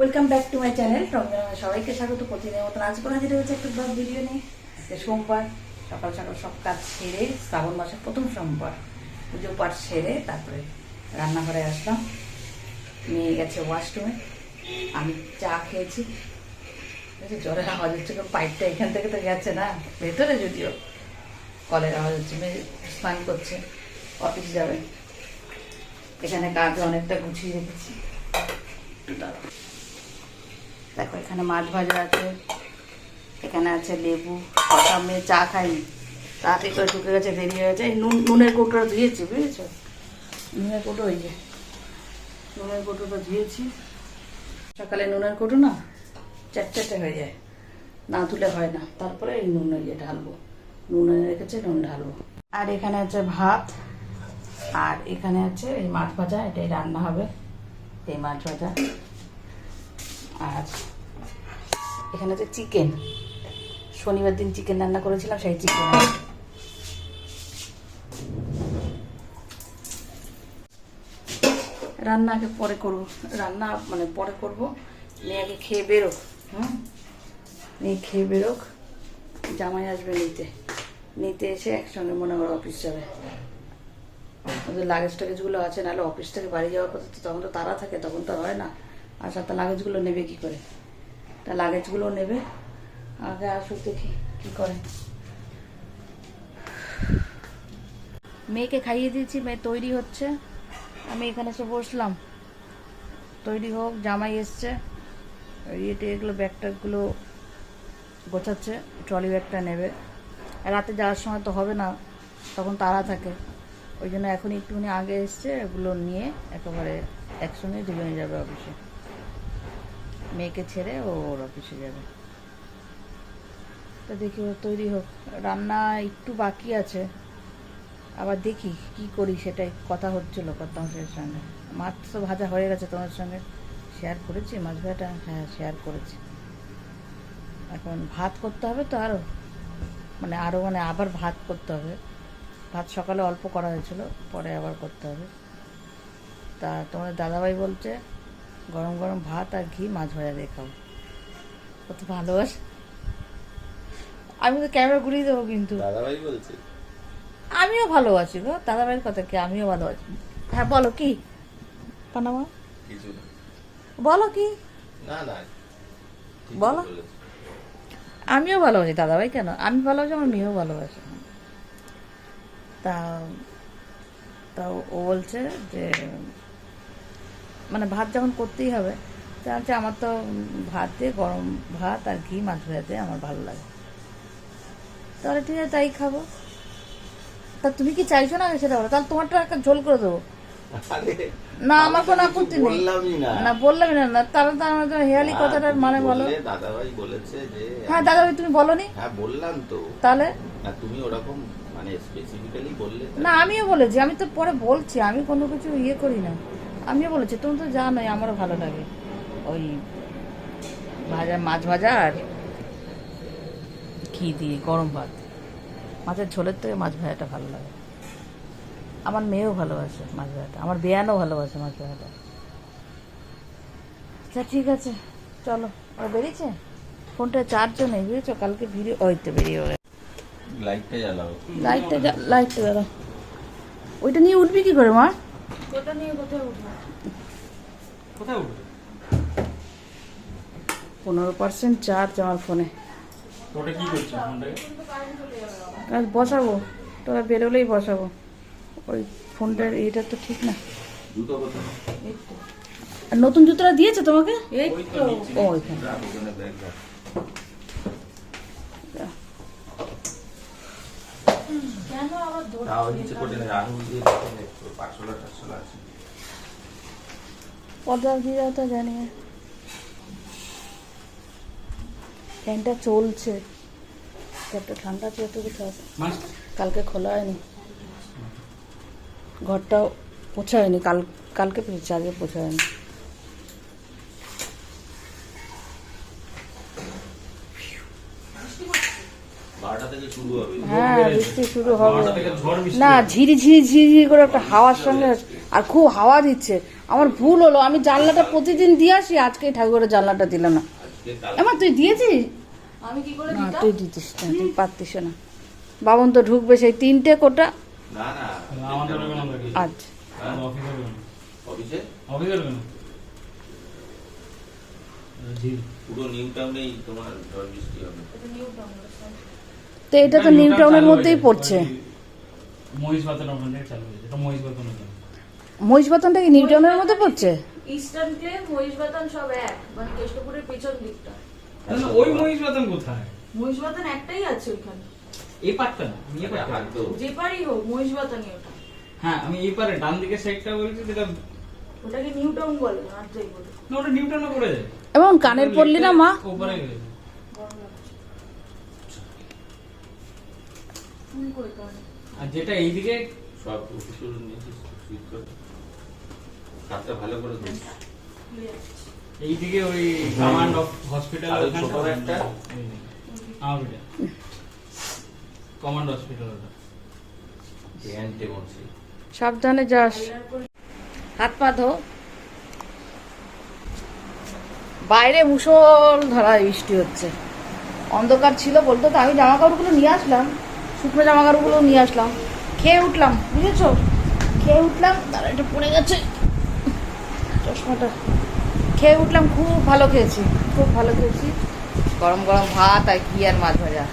Welcome back to my channel সবাইকে স্বাগত। প্রতিদিনের মতন আজকে হাজির হয়েছে একটু ব্লগ ভিডিও নিয়ে। সোমবার, সকাল সকাল সব কাজ সেরে শ্রাবণ মাসের প্রথম সোমবার। পুজো পাঠ সেরে তারপরে রান্নাঘরে আসলাম। নিয়ে গেছে ওয়াশরুমে আমি চা খেয়েছি। জ্বরের আওয়াজ হচ্ছে পাইপটা এখান থেকে তো গেছে না? ভেতরে যদিও কলের আওয়াজ হচ্ছে। মেয়ে স্নান করছে অফিস যাবে। এখানে কাজ অনেকটা গুছিয়ে রেখেছি। দাঁড়াও। দেখো, এখানে মাছ ভাজা আছে, এখানে আছে লেবু সকাল মেয়ে চা খাইনি তাড়াতাড়ি করে ঢুকে গেছে, দেরি এই নুন, নুনের কৌটোটা ধুয়েছি, বুঝেছ? নুনের কৌটো, ওই যে, নুনের কৌটোটা ধুয়েছি। সকালে নুনের কৌটো না, চ্যাটচ্যাটে হয়ে যায়। না তুলে হয় না। তারপরে এই নুন ইয়ে ঢালবো। নুন রেখেছে, নুন ঢালবো। আর এখানে আছে ভাত, আর এখানে আছে এই মাছ ভাজা, এটাই রান্না হবে, এই মাছ ভাজা। আর এখানে হচ্ছে চিকেন শনিবার দিন চিকেন রান্না করেছিলাম, সেই চিকেন রান্না আগে পরে করব। রান্না মানে পরে করব। মেয়ে আগে খেয়ে বেরোক, হুম? মেয়ে খেয়ে বেরোক। জামাই আসবে নিতে। নিতে এসে একসঙ্গে মনে করো অফিস যাবে। ওদের লাগেজ টাগেজগুলো আছে, নাহলে অফিস থেকে বাড়ি যাওয়ার কথা তো তখন তো তারা থাকে, তখন তো হয় না। আর সাথে লাগেজগুলো নেবে কি করে? তা লাগেজগুলো নেবে। আগে আসুক দেখি কি করে। মেয়েকে খাইয়ে দিয়েছি, মেয়ে তৈরি হচ্ছে। আমি এখানে এসে বসলাম। তৈরি হোক, জামাই এসছে। ইয়েতে এগুলো ট্যাগগুলো গোছাচ্ছে ট্রলি ব্যাগটা নেবে। রাতে যাওয়ার সময় তো হবে না, তখন তারা থাকে। ওই জন্য এখন একটুখানি আগে এসছে, এগুলো নিয়ে একেবারে একসঙ্গে দুজনে যাবে অফিসে মেয়েকে ছেড়ে ও ওর অফিসে যাবে। তা দেখি ও তৈরি হোক। রান্না একটু বাকি আছে। আবার দেখি কি করি, সেটাই কথা হচ্ছিল মাসের সঙ্গে। মাছ তো ভাজা হয়ে গেছে তোমার সঙ্গে। শেয়ার করেছি, মাছ ভাজাটা? হ্যাঁ শেয়ার করেছি। এখন ভাত করতে হবে তো আরও মানে আরও মানে আবার ভাত করতে হবে। ভাত সকালে অল্প করা হয়েছিল, পরে আবার করতে হবে। তা তোমাদের দাদাভাই বলছে গরম গরম ভাত আর ঘি মাছ ভাজা দিয়ে খাব। কত ভালোবাসে। আমি তো ক্যামেরা ঘুরিয়ে দেবো কিন্তু। দাদাভাই বলছে। আমিও ভালোবাসি গো। দাদাভাইয়ের কথা কি? আমিও ভালোবাসি। হ্যাঁ বলো কি? পানামা? কিছু না। বলো কি? না না। বলো। আমিও ভালোবাসি। দাদাভাই কেন? আমি ভালোবাসি আমার মেয়েও ভালোবাসে। তা তা ও বলছে যে মানে ভাত যখন করতেই হবে তা হচ্ছে আমার তো ভাত দিয়ে গরম ভাত আর ঘি মাছ ভাজাতে আমার ভালো লাগে। তাহলে ঠিক আছে তাই খাব। তা তুমি কি চাইছো না সেটা বলো? তাহলে তোমারটা একটা ঝোল করে দেবো। না আমার কোনো আপত্তি নেই। না। বললামই না না তাহলে তো আমার হেয়ালি কথাটার মানে বলো। দাদাভাই বলেছে যে হ্যাঁ দাদাভাই তুমি বলনি? হ্যাঁ বললাম তো। তাহলে? তুমি ওরকম মানে স্পেসিফিক্যালি বললে না আমিও বলেছি আমি তো পরে বলছি আমি কোনো কিছু ইয়ে করি না। আমিও বলেছি তুমি তো জানোই আমারও ভালো লাগে। ওই ভাজা মাছ ভাজা আর ঘি দিয়ে গরম ভাত। মাছের ঝোলের থেকে মাছ ভাজাটা ভালো লাগে। আমার মেয়েও ভালোবাসে মাছ ভাজাটা আমার বেয়ানও ভালোবাসে মাছ ভাজাটা। আচ্ছা ঠিক আছে চলো। ও বেরিয়েছে? ফোনটা চার্জও নেই বুঝেছ? কালকে ভিডিও ওই তো বেরিয়ে গেছে লাইটটা জ্বালাও। লাইটটা লাইটটা দাঁড়া ওইটা নিয়ে উঠবি কি করে মা? ওটা নিয়ে কোথায় উঠবো? কোথায় উঠবে? পনেরো পার্সেন্ট চার্জ আমার ফোনে ওটা কি করছ ফোনটাকে বসাবো তোরা বেরোলেই বসাবো। ওই ফোনটার এটা তো ঠিক না। আর নতুন জুতোটা দিয়েছে তোমাকে? এই তো ও। কেন আবার পাঁচশোলা সাতশোলা আছে। দিয়ে তো জানি ফ্যানটা চলছে। একটা ঠান্ডা আছে তো কিছু আছে কালকে খোলা হয়নি। ঘরটাও পোছা হয়নি। কাল কালকে আজকে পোছা হয়নি বারোটা থেকে শুরু হবে হ্যাঁ বৃষ্টি শুরু হবে। না ঝিরি ঝিরি ঝিরি ঝিরি করে একটা হাওয়ার সঙ্গে আর খুব হাওয়া দিচ্ছে। আমার ভুল হলো আমি জানলাটা প্রতিদিন দিয়ে আসি আজকে ঠাকুরের জানলাটা দিলাম না। এমা তুই দিয়েছিস? আমি কি করে না তুই দিতিস না তুই পারতিস না। বাবন তো ঢুকবে সেই তিনটে কোটা। আচ্ছা। হ্যাঁ? পুরো নিউ টাউনেই তোমার ঝড় বৃষ্টি হবে। নিউ ডাউনলোড তো এটা তো নিউ টাউনের মধ্যেই পড়ছে। মহিষ ওখান থেকে চালু হয়েছে এটা মহিষ বাতন বাতনটা কি নিউ টাউনের মধ্যে পড়ছে? ইস্টার্ন মহিষবাতান সব এক। মানে কেষ্টপুরের পেছন দিকটা। ওই মহিষ বাতন কোথায়? মহিষবাতান একটাই আছে ওইখানে। এই পারটা না পারটা তো। যে পারই হোক মহিষবাতানই ওটা। হ্যাঁ আমি এই পারে ডান দিকের সাইডটা বলছি যেটা ওটাকে নিউ টাউন বলে না আর যাই বলে। না ওটা নিউটনে পড়ে যায়। এবং কানের পড়লি না মা? ওপরে আর যেটা এইদিকে সব হাতটা ভালো করে এইদিকে ওই কমান্ড অফ হসপিটাল ছোট একটা? আমার বেটা কমান্ড হসপিটাল ওটা। সাবধানে যাস। হাত পা ধো। বাইরে মুসল ধারায় বৃষ্টি হচ্ছে। অন্ধকার ছিল বলতো তো আমি জামা কাপড়গুলো নিয়ে আসলাম। শুকনো জামা কাপড়গুলো নিয়ে আসলাম। খেয়ে উঠলাম, বুঝেছ? খেয়ে উঠলাম তারা এটা পড়ে গেছে। চশমাটা। খেয়ে উঠলাম, খুব ভালো খেয়েছি, খুব ভালো খেয়েছি। গরম গরম ভাত আর কি আর মাছ ভাজা।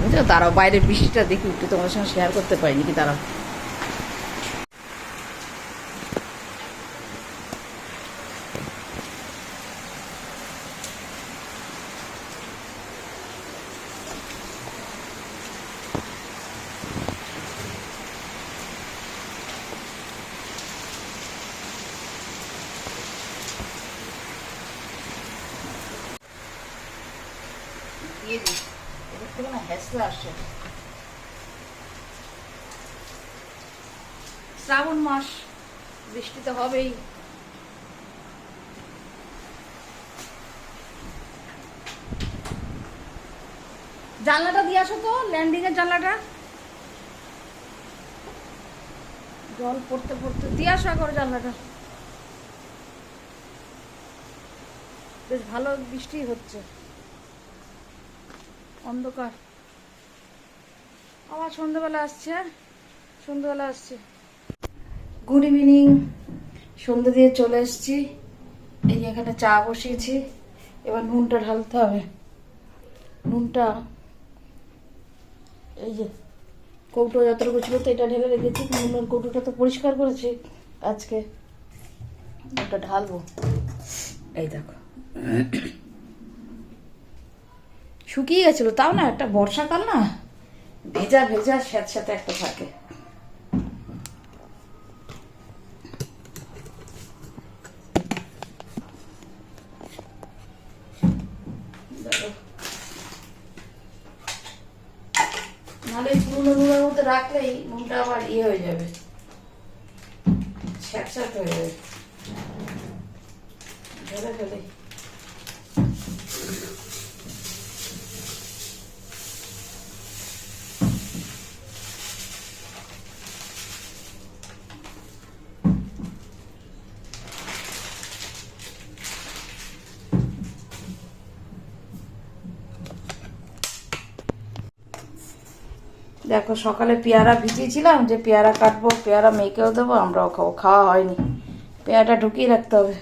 বুঝছ? তারাও বাইরে বৃষ্টিটা দেখি, একটু তোমাদের সঙ্গে শেয়ার করতে পারিনি কি? তারা শ্রাবণ মাস, বৃষ্টি তো হবেই। জানলাটা দিয়ে আসো তো ল্যান্ডিং এর জানলাটা। জল পড়তে পড়তে, দিয়ে আসো একবার জানলাটা। বেশ ভালো বৃষ্টি হচ্ছে। অন্ধকার। আবার সন্ধ্যাবেলা আসছে সন্ধ্যাবেলা আসছে। গুড ইভিনিং সন্ধ্যে দিয়ে চলে এসেছি। এই এখানে চা বসিয়েছি। এবার নুনটা ঢালতে হবে। নুনটা এই যে কৌটো যতটুকু ছিল তো এটা ঢেলে রেখেছি। নুনের কৌটোটা তো পরিষ্কার করেছি। আজকে ওটা ঢালবো। এই দেখো। শুকিয়ে গেছিল, তাও না, একটা বর্ষাকাল না? ভেজা ভেজা, স্যাঁত স্যাঁতস্যাঁতে একটা থাকে। নাহলে পুরোনো নুনের মধ্যে রাখলেই নুনটা আবার ইয়ে হয়ে যাবে। স্যাঁতস্যাঁত হয়ে যাবে। ঢেলে ফেলে। দেখো, সকালে পেয়ারা ভিজিয়েছিলাম যে পেয়ারা কাটবো, পেয়ারা মেয়েকেও দেবো আমরাও খাব খাওয়া হয়নি। পেয়ারাটা ঢুকিয়ে রাখতে হবে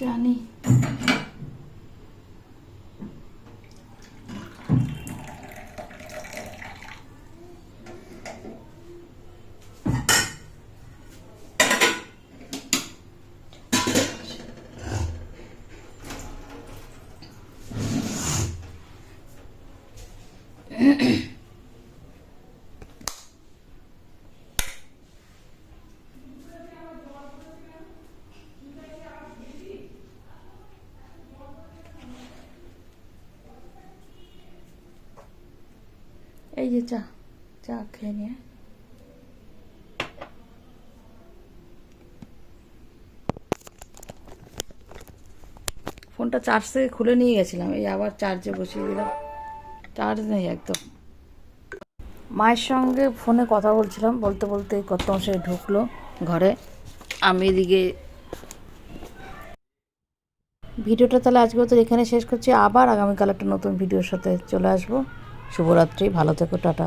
জানি এই যে চা চা খেয়ে নিয়ে। ফোনটা চার্জ থেকে খুলে নিয়ে গেছিলাম, এই আবার চার্জে বসিয়ে দিলাম। চার্জ নেই একদম। মায়ের সঙ্গে ফোনে কথা বলছিলাম, বলতে বলতে কত সে ঢুকলো ঘরে। আমি এদিকে ভিডিওটা তাহলে আজকে তো এখানে শেষ করছি। আবার আগামীকাল একটা নতুন ভিডিওর সাথে চলে আসব। শুভরাত্রি ভালো থেকো টাটা।